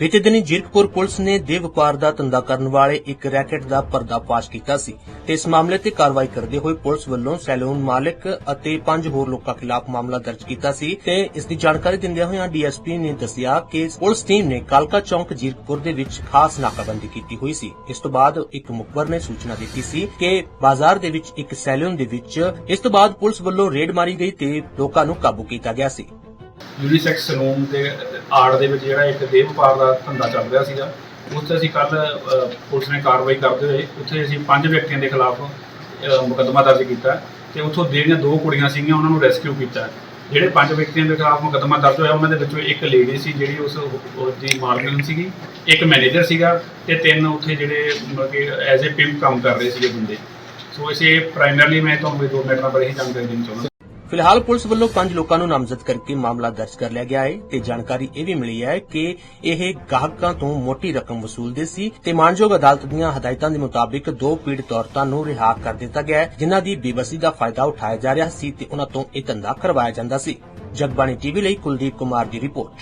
ਬੀਤੇ ਦਿਨੀ ਜੀਰਕਪੁਰ ਪੁਲਿਸ ਨੇ ਦੇਹ ਵਪਾਰ ਦਾ ਧੰਦਾ ਕਰਨ ਵਾਲੇ ਇੱਕ ਰੈਕਟ ਦਾ ਪਰਦਾਫਾਸ਼ ਕੀਤਾ ਸੀ ਤੇ ਇਸ ਮਾਮਲੇ ਤੇ ਕਾਰਵਾਈ ਕਰਦੇ ਹੋਏ ਪੁਲਿਸ ਵੱਲੋਂ ਸੈਲੂਨ ਮਾਲਕ ਅਤੇ ਪੰਜ ਹੋਰ ਲੋਕਾਂ ਖਿਲਾਫ ਮਾਮਲਾ ਦਰਜ ਕੀਤਾ ਸੀ ਤੇ ਇਸ ਦੀ ਜਾਣਕਾਰੀ ਦਿੰਦਿਆਂ ਹੋਇਆਂ ਡੀਐਸਪੀ ਨੇ ਦੱਸਿਆ ਕਿ ਪੁਲਿਸ ਟੀਮ ਨੇ ਕਾਲਕਾ ਚੌਂਕ ਜੀਰਕਪੁਰ ਦੇ ਵਿੱਚ ਖਾਸ ਨਾਕਾਬੰਦੀ ਕੀਤੀ ਹੋਈ ਸੀ। ਇਸ ਤੋਂ ਬਾਅਦ ਇੱਕ ਮੁਖਬਰ ਨੇ ਸੂਚਨਾ ਦਿੱਤੀ ਸੀ ਕਿ ਬਾਜ਼ਾਰ ਦੇ ਵਿੱਚ ਇੱਕ ਸੈਲੂਨ ਦੇ ਵਿੱਚ ਇਸ ਤੋਂ ਬਾਅਦ ਪੁਲਿਸ ਵੱਲੋਂ ਰੇਡ ਮਾਰੀ ਗਈ ਤੇ ਲੋਕਾਂ ਨੂੰ ਕਾਬੂ ਕੀਤਾ ਗਿਆ ਸੀ। ਯੂਨੀਸੈਕਸ ਸਲੂਨ ਦੇ, ਆੜ ਦੇ ਵਿੱਚ ਜਿਹੜਾ ਇੱਕ ਦੇਹ ਵਪਾਰ ਦਾ ਧੰਦਾ ਚੱਲ ਰਿਹਾ ਸੀਗਾ, ਉੱਥੇ ਅਸੀਂ ਕੱਲ ਪੁਲਿਸ ਨੇ ਕਾਰਵਾਈ ਕਰਦੇ ਹੋਏ ਉੱਥੇ ਅਸੀਂ ਪੰਜ ਵਿਅਕਤੀਆਂ ਦੇ ਖਿਲਾਫ ਮੁਕੱਦਮਾ ਦਰਜ ਕੀਤਾ ਤੇ ਉੱਥੋਂ ਜਿਹੜੀਆਂ ਦੋ ਕੁੜੀਆਂ ਸੀਗੀਆਂ, ਉਹਨਾਂ ਨੂੰ ਰੈਸਕਿਊ ਕੀਤਾ। ਜਿਹੜੇ ਪੰਜ ਵਿਅਕਤੀਆਂ ਦੇ ਖਿਲਾਫ ਮੁਕੱਦਮਾ ਦਰਜ ਹੋਇਆ, ਉਹਨਾਂ ਦੇ ਵਿੱਚੋਂ ਇੱਕ ਲੇਡੀ ਸੀ ਜਿਹੜੀ ਉਸ ਦੀ ਮਾਲਕਣ ਸੀਗੀ, ਇੱਕ ਮੈਨੇਜਰ ਸੀਗਾ ਤੇ ਤਿੰਨ ਉੱਥੇ ਜਿਹੜੇ ਮਤਲਬ ਕਿ ਐਜ਼ ਅ ਪਿੰਪ ਕੰਮ ਕਰ ਰਹੇ ਸੀਗੇ ਬੰਦੇ। ਸੋ ਇਸੇ ਪ੍ਰਾਇਮਰਲੀ ਮੈਂ ਤੁਹਾਨੂੰ ਦੋ ਮੈਟਰਾਂ ਬਾਰੇ ਹੀ ਜਾਣਕਾਰੀ ਦੇਣੀ ਚਾਹੁੰਦਾ। ਫਿਲਹਾਲ ਪੁਲਿਸ ਵੱਲੋਂ ਪੰਜ ਲੋਕਾਂ ਨੂੰ ਨਾਮਜ਼ਦ ਕਰਕੇ ਮਾਮਲਾ ਦਰਜ ਕਰ ਲਿਆ ਗਿਆ ਹੈ ਤੇ ਜਾਣਕਾਰੀ ਇਹ ਵੀ ਮਿਲੀ ਹੈ ਕਿ ਇਹ ਗਾਹਕਾਂ ਤੋਂ ਮੋਟੀ ਰਕਮ ਵਸੂਲਦੇ ਸੀ ਤੇ ਮਾਨਯੋਗ ਅਦਾਲਤ ਦੀਆਂ ਹਦਾਇਤਾਂ ਦੇ ਮੁਤਾਬਿਕ ਦੋ ਪੀੜਤ ਔਰਤਾਂ ਨੂੰ ਰਿਹਾ ਕਰ ਦਿੱਤਾ ਗਿਆ ਹੈ, ਜਿਨ੍ਹਾਂ ਦੀ ਬੇਬਸੀ ਦਾ ਫਾਇਦਾ ਉਠਾਇਆ ਜਾ ਰਿਹਾ ਸੀ ਤੇ ਉਹਨਾਂ ਤੋਂ ਇਹ ਧੰਦਾ ਕਰਵਾਇਆ ਜਾਂਦਾ ਸੀ। ਜਗਬਾਣੀ ਟੀਵੀ ਲਈ ਕੁਲਦੀਪ ਕੁਮਾਰ ਦੀ ਰਿਪੋਰਟ।